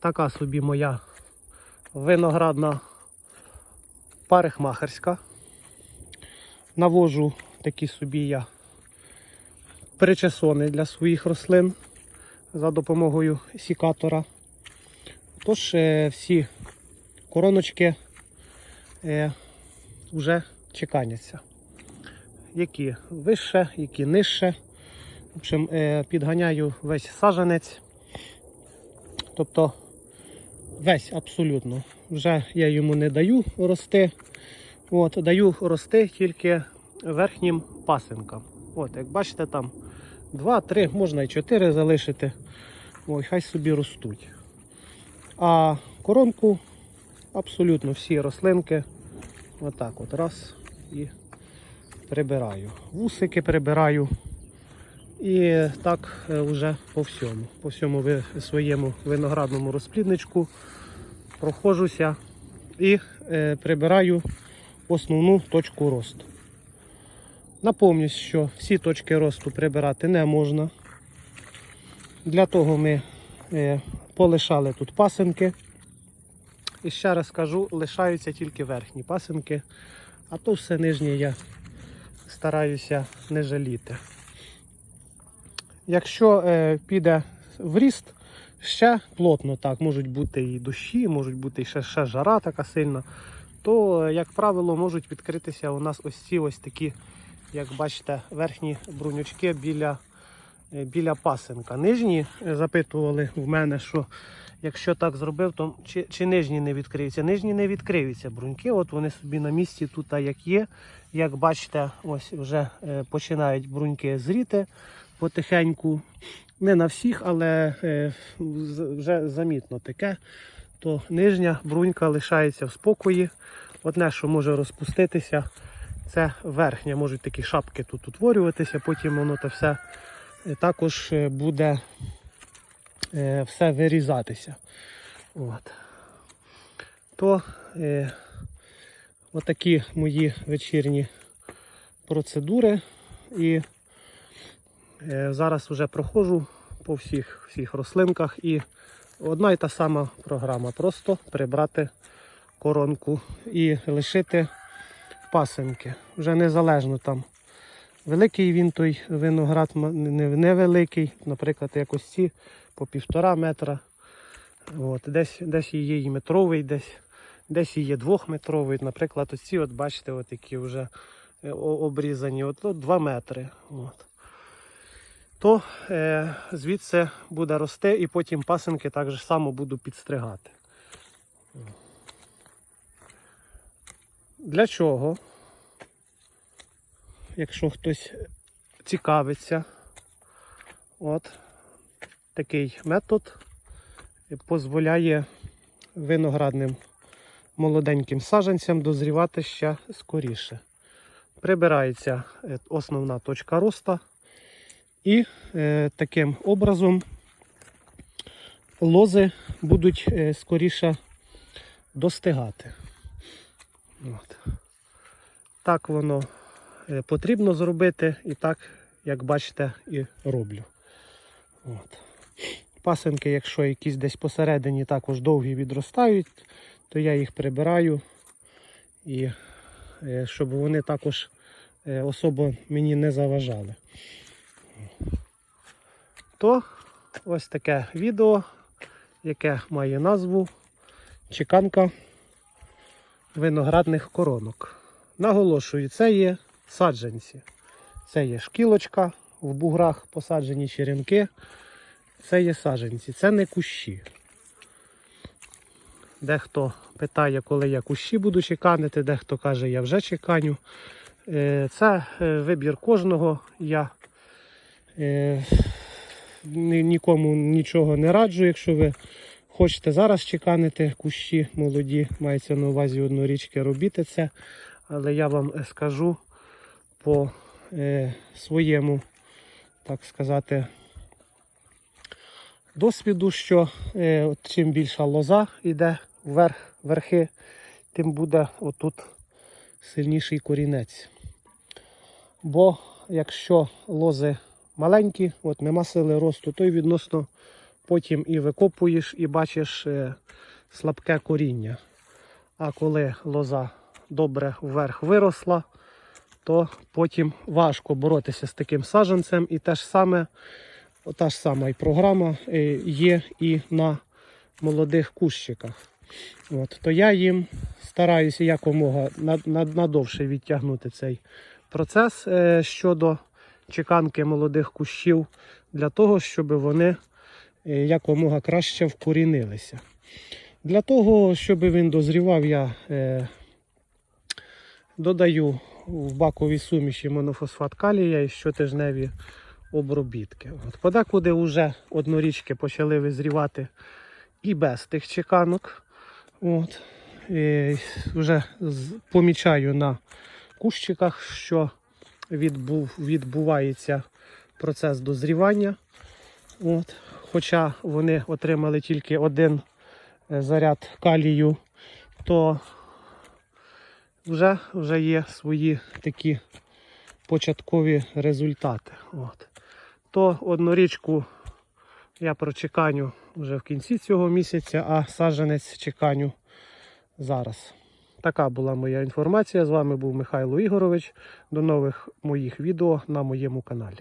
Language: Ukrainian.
Така собі моя виноградна парикмахерська. Навожу такі собі я причесони для своїх рослин за допомогою сікатора. Тож е, всі короночки е, вже чеканяться. Які вище, які нижче. В общем, е, підганяю весь сажанець. Тобто весь абсолютно. Вже я йому не даю рости. От, даю рости тільки верхнім пасинкам. От, як бачите, там 2, 3, можна і 4 залишити. Ой, хай собі ростуть. А коронку абсолютно всі рослинки. Отак от раз і прибираю. Вусики прибираю. І так е, вже по всьому. По всьому своєму виноградному розплідничку проходжуся і е, прибираю основну точку росту. Напомню, що всі точки росту прибирати не можна. Для того ми е, полишали тут пасинки. І ще раз кажу, лишаються тільки верхні пасинки, а то все нижнє я стараюся не жаліти. Якщо е, піде в ріст, ще плотно так, можуть бути і дощі, можуть бути ще, ще жара така сильна, то, е, як правило, можуть відкритися у нас ось ці ось такі, як бачите, верхні брунючки біля, е, біля пасинка. Нижні е, запитували в мене, що якщо так зробив, то чи, чи нижні не відкриються? Нижні не відкриються бруньки, от вони собі на місці тут як є. Як бачите, ось вже починають бруньки зріти потихеньку. Не на всіх, але е, вже замітно таке. То нижня брунька лишається в спокої. Одне, що може розпуститися, це верхня. Можуть такі шапки тут утворюватися, потім воно те все е, також е, буде все вирізатися. От. То е, отакі мої вечірні процедури. І Зараз вже проходжу по всіх, всіх рослинках і одна і та сама програма. Просто прибрати коронку і лишити пасинки. Вже незалежно там. Великий він той виноград невеликий, наприклад, якось ці по півтора метра. От, десь, десь є і метровий, десь, десь є двохметровий. Наприклад, оці, от бачите, от які вже е, обрізані, от, от 2 метри. От то е, звідси буде рости і потім пасинки так же само буду підстригати. Для чого? Якщо хтось цікавиться, от такий метод дозволяє виноградним молоденьким саджанцям дозрівати ще скоріше. Прибирається е, основна точка росту. І е, таким образом лози будуть е, скоріше достигати. От. Так воно е, потрібно зробити і так, як бачите, і роблю. От. Пасенки, якщо якісь десь посередині також довгі відростають, то я їх прибираю, і е, щоб вони також е, особо мені не заважали то ось таке відео, яке має назву Чеканка виноградних коронок. Наголошую, це є саджанці. Це є шкілочка в буграх посаджені черенки. Це є саджанці, це не кущі. Дехто питає, коли я кущі буду чеканити, дехто каже, я вже чеканю. Е, Це е, вибір кожного. Я нікому нічого не раджу, якщо ви хочете зараз чеканити кущі молоді, мається на увазі однорічки, робіть це. Але я вам е, скажу по е, своєму, так сказати, досвіду, що е, чим більша лоза йде вверх, верхи, тим буде отут сильніший корінець. Бо якщо лози маленькі, от нема сили росту, то й відносно потім і викопуєш, і бачиш е, слабке коріння. А коли лоза добре вверх виросла, то потім важко боротися з таким саджанцем. І те ж саме, та ж сама і програма е, є і на молодих кущиках. От, то я їм стараюся якомога над- над- надовше відтягнути цей процес е, щодо чеканки молодих кущів для того, щоб вони е, якомога краще вкорінилися. Для того, щоб він дозрівав, я е, додаю в баковій суміші монофосфат калія і щотижневі обробітки. От, подекуди вже однорічки почали визрівати і без тих чеканок. От. І вже помічаю на кущиках, що відбув, відбувається процес дозрівання. От. Хоча вони отримали тільки один е, заряд калію, то вже, вже є свої такі початкові результати. От. То однорічку я прочеканю вже в кінці цього місяця, а саджанець чеканю зараз. Така була моя інформація. З вами був Михайло Ігорович. До нових моїх відео на моєму каналі.